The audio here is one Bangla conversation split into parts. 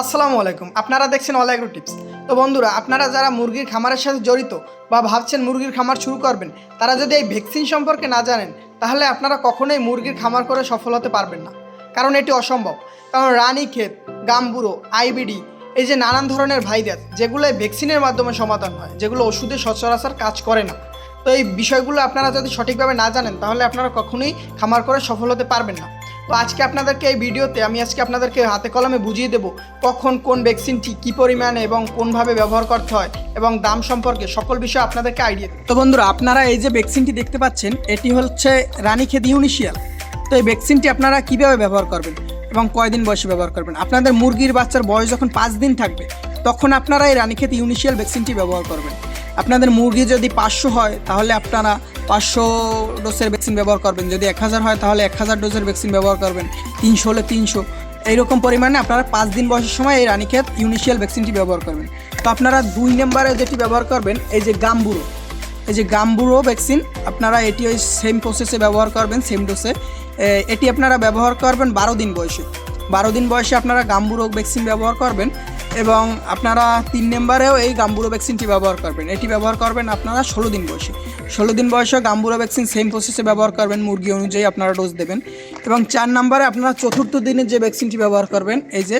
আসসালামু আলাইকুম। আপনারা দেখছেন অল অ্যাগ্রো টিপস। তো বন্ধুরা, আপনারা যারা মুরগির খামারের সাথে জড়িত বা ভাবছেন মুরগির খামার শুরু করবেন, তারা যদি এই ভ্যাকসিন সম্পর্কে না জানেন, তাহলে আপনারা কখনোই মুরগির খামার করে সফল হতে পারবেন না। কারণ এটি অসম্ভব। কারণ রানী ক্ষেত গাম্বুরো আইবিডি, এই যে নানান ধরনের ভাইরাস, যেগুলো ভ্যাকসিনের মাধ্যমে সমাধান হয়, যেগুলো ওষুধে সচরাচর কাজ করে না। তো এই বিষয়গুলো আপনারা যদি সঠিকভাবে না জানেন, তাহলে আপনারা কখনোই খামার করে সফল হতে পারবেন না। তো আজকে আপনাদেরকে এই ভিডিওতে আমি আজকে আপনাদেরকে হাতে কলমে বুঝিয়ে দেব কখন কোন ভ্যাকসিনটি কী পরিমাণে এবং কোনভাবে ব্যবহার করতে হয় এবং দাম সম্পর্কে সকল বিষয়ে আপনাদেরকে আইডিয়া তো বন্ধুরা, আপনারা এই যে ভ্যাকসিনটি দেখতে পাচ্ছেন, এটি হচ্ছে রানীক্ষেত ইউনিশিয়াল। তো এই ভ্যাকসিনটি আপনারা কীভাবে ব্যবহার করবেন এবং কয়দিন বয়সে ব্যবহার করবেন? আপনাদের মুরগির বাচ্চার বয়স যখন পাঁচ দিন থাকবে, তখন আপনারা এই রানীক্ষেত ইউনিশিয়াল ভ্যাকসিনটি ব্যবহার করবেন। আপনাদের মুরগি যদি পাঁচশো হয়, তাহলে আপনারা পাঁচশো ডোজের ভ্যাকসিন ব্যবহার করবেন। যদি এক হাজার হয়, তাহলে এক হাজার ডোজের ভ্যাকসিন ব্যবহার করবেন। তিনশো হলে তিনশো। এইরকম পরিমাণে আপনারা পাঁচ দিন বয়সের সময় এই রানীক্ষেত ইউনিশিয়াল ভ্যাকসিনটি ব্যবহার করবেন। তো আপনারা দুই নম্বরে যেটি ব্যবহার করবেন, এই যে গাম্বুরো। এই যে গাম্বুরো ভ্যাকসিন, আপনারা এটি ওই সেম প্রসেসে ব্যবহার করবেন সেম ডোসে এটি আপনারা ব্যবহার করবেন বারো দিন বয়সে। বারো দিন বয়সে আপনারা গাম্বুরো ভ্যাকসিন ব্যবহার করবেন। এবং আপনারা তিন নম্বরেও এই গাম্বুরো ভ্যাকসিনটি ব্যবহার করবেন। এটি ব্যবহার করবেন আপনারা ষোলো দিন বয়সে। ষোলো দিন বয়সে গাম্বুরো ভ্যাকসিন সেম প্রসেসে ব্যবহার করবেন, মুরগি অনুযায়ী আপনারা ডোজ দেবেন। এবং চার নম্বরে আপনারা চতুর্থ দিনের যে ভ্যাকসিনটি ব্যবহার করবেন, এই যে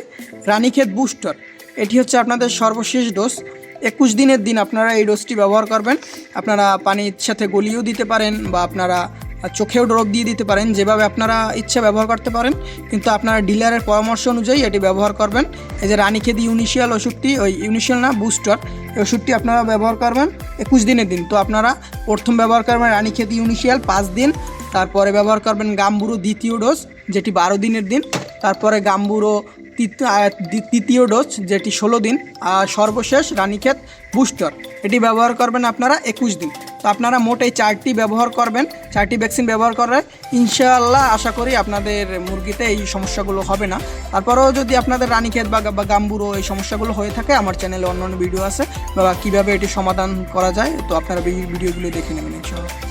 রানীক্ষেত বুস্টার এটি হচ্ছে আপনাদের সর্বশেষ ডোজ একুশ দিনের দিন আপনারা এই ডোজটি ব্যবহার করবেন। আপনারা পানির সাথে গলিয়েও দিতে পারেন বা আপনারা চোখেও ড্রপ দিয়ে দিতে পারেন, যেভাবে আপনারা ইচ্ছা ব্যবহার করতে পারেন, কিন্তু আপনারা ডিলারের পরামর্শ অনুযায়ী এটি ব্যবহার করবেন। এই যে রানীক্ষেতি ইউনিশিয়াল ওষুধটি, ওই ইউনিশিয়াল না, বুস্টার, এই ওষুধটি আপনারা ব্যবহার করবেন একুশ দিনের দিন। তো আপনারা প্রথম ব্যবহার করবেন রানীক্ষেতি ইউনিশিয়াল পাঁচ দিন, তারপরে ব্যবহার করবেন গাম্বুরো দ্বিতীয় ডোজ, যেটি বারো দিনের দিন, তারপরে গাম্বুরো তৃতীয় ডোজ, যেটি ষোলো দিন, আর সর্বশেষ রানীক্ষেত বুস্টার। এটি ব্যবহার করবেন আপনারা একুশ দিন। তো আপনারা মোট এই চারটি ব্যবহার করবেন, চারটি ভ্যাকসিন ব্যবহার করে ইনশাআল্লাহ আশা করি আপনাদের মুরগিতে এই সমস্যাগুলো হবে না। তারপরেও যদি আপনাদের রানীক্ষেত বা গাম্বুরো এই সমস্যাগুলো হয়ে থাকে, আমার চ্যানেলে অন্য অন্য ভিডিও আছে, বা কীভাবে এটি সমাধান করা যায়, তো আপনারা ভিডিওগুলো দেখে নেবেন ইনশাআল্লাহ।